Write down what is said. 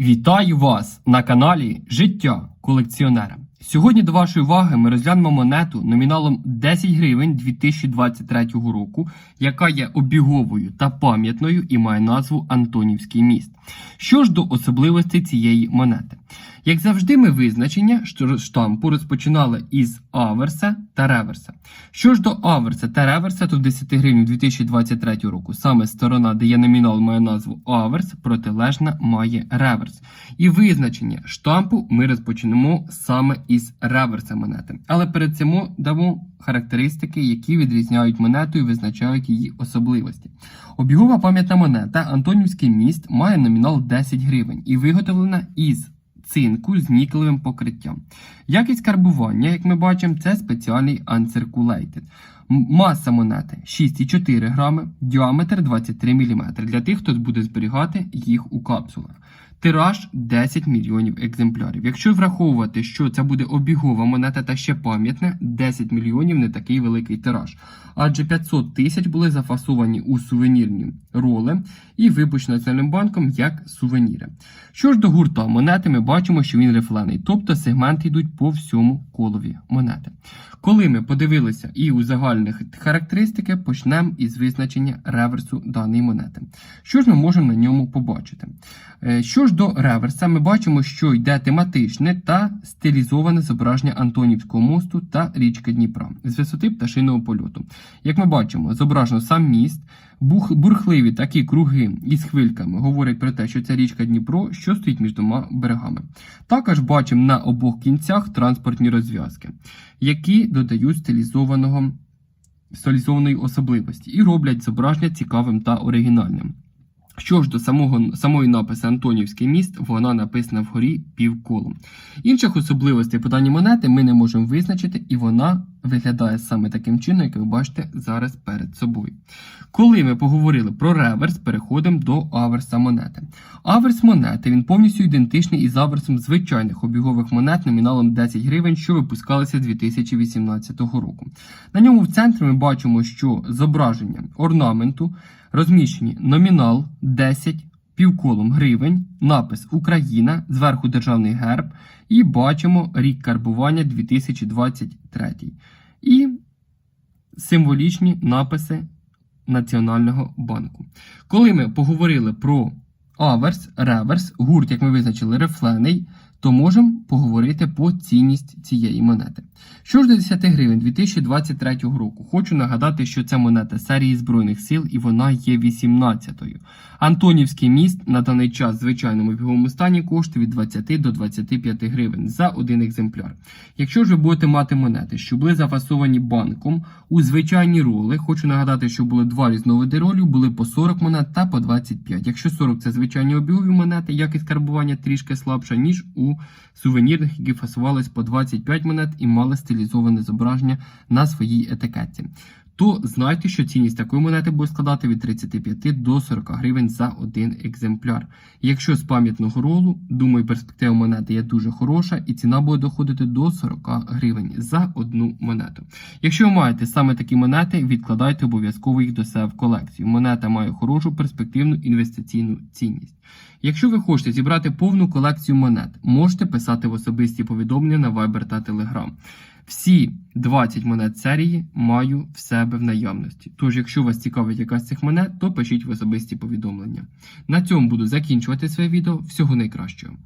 Вітаю вас на каналі Життя колекціонера. Сьогодні до вашої уваги ми розглянемо монету номіналом 10 гривень 2023 року, яка є обіговою та пам'ятною і має назву Антонівський міст. Що ж до особливостей цієї монети? Як завжди, ми визначення штампу розпочинали із аверса та реверса. Що ж до аверса та реверса, то в 10 гривень 2023 року саме сторона, де є номінал, має назву аверс, протилежна має реверс. І визначення штампу ми розпочнемо саме із реверса монети. Але перед цим дамо характеристики, які відрізняють монету і визначають її особливості. Обігова пам'ятна монета Антонівський міст має номінал 10 гривень і виготовлена із цинку з нікелевим покриттям. Якість карбування, як ми бачимо, це спеціальний uncirculated. Маса монети 6,4 грами, діаметр 23 мм для тих, хто буде зберігати їх у капсулах. Тираж 10 мільйонів екземплярів. Якщо враховувати, що це буде обігова монета та ще пам'ятна, 10 мільйонів не такий великий тираж. Адже 500 тисяч були зафасовані у сувенірні роли і випущені Національним банком як сувеніри. Що ж до гурта монети, ми бачимо, що він рифлений, тобто сегменти йдуть по всьому колові монети. Коли ми подивилися і у загальних характеристики, почнемо із визначення реверсу даної монети. Що ж ми можемо на ньому побачити? Е, Що ж до реверса, ми бачимо, що йде тематичне та стилізоване зображення Антонівського мосту та річки Дніпра з висоти пташиного польоту. Як ми бачимо, зображено сам міст, бурхливі такі круги із хвильками говорять про те, що це річка Дніпро, що стоїть між двома берегами. Також бачимо на обох кінцях транспортні розв'язки, які додають стилізованого стилізованої особливості і роблять зображення цікавим та оригінальним. Що ж до самого, самої написи Антонівський міст, вона написана вгорі півколом. Інших особливостей по даній монети ми не можемо визначити, і вона виглядає саме таким чином, як ви бачите зараз перед собою. Коли ми поговорили про реверс, переходимо до аверса монети. Аверс монети він повністю ідентичний із аверсом звичайних обігових монет номіналом 10 гривень, що випускалися 2018 року. На ньому в центрі ми бачимо, що зображення орнаменту розміщені номінал 10 півколом гривень, напис Україна, зверху державний герб, і бачимо рік карбування 2023. І символічні написи Національного банку. Коли ми поговорили про аверс, реверс, гурт, як ми визначили, рифлений, то можемо поговорити по цінність цієї монети. Що ж до 10 гривень 2023 року, хочу нагадати, що це монета серії Збройних сил і вона є 18-ю. Антонівський міст на даний час в звичайному біговому стані коштує від 20 до 25 гривень за один екземпляр. Якщо ж ви будете мати монети, що були зафасовані банком у звичайні роли, хочу нагадати, що були два різновиди ролів, були по 40 монет та по 25. Якщо 40 це звичайні обігові монети, якість карбування трішки слабша, ніж у сувенірних, які фасувались по 25 монет і мали стилізоване зображення на своїй етикетці. То знайте, що цінність такої монети буде складати від 35 до 40 гривень за один екземпляр. Якщо з пам'ятного ролу, думаю, перспектива монети є дуже хороша, і ціна буде доходити до 40 гривень за одну монету. Якщо ви маєте саме такі монети, відкладайте обов'язково їх до себе в колекцію. Монета має хорошу перспективну інвестиційну цінність. Якщо ви хочете зібрати повну колекцію монет, можете писати в особисті повідомлення на Viber та Telegram. Всі 20 монет серії маю в себе в наявності. Тож, якщо вас цікавить якась з цих монет, то пишіть в особисті повідомлення. На цьому буду закінчувати своє відео. Всього найкращого.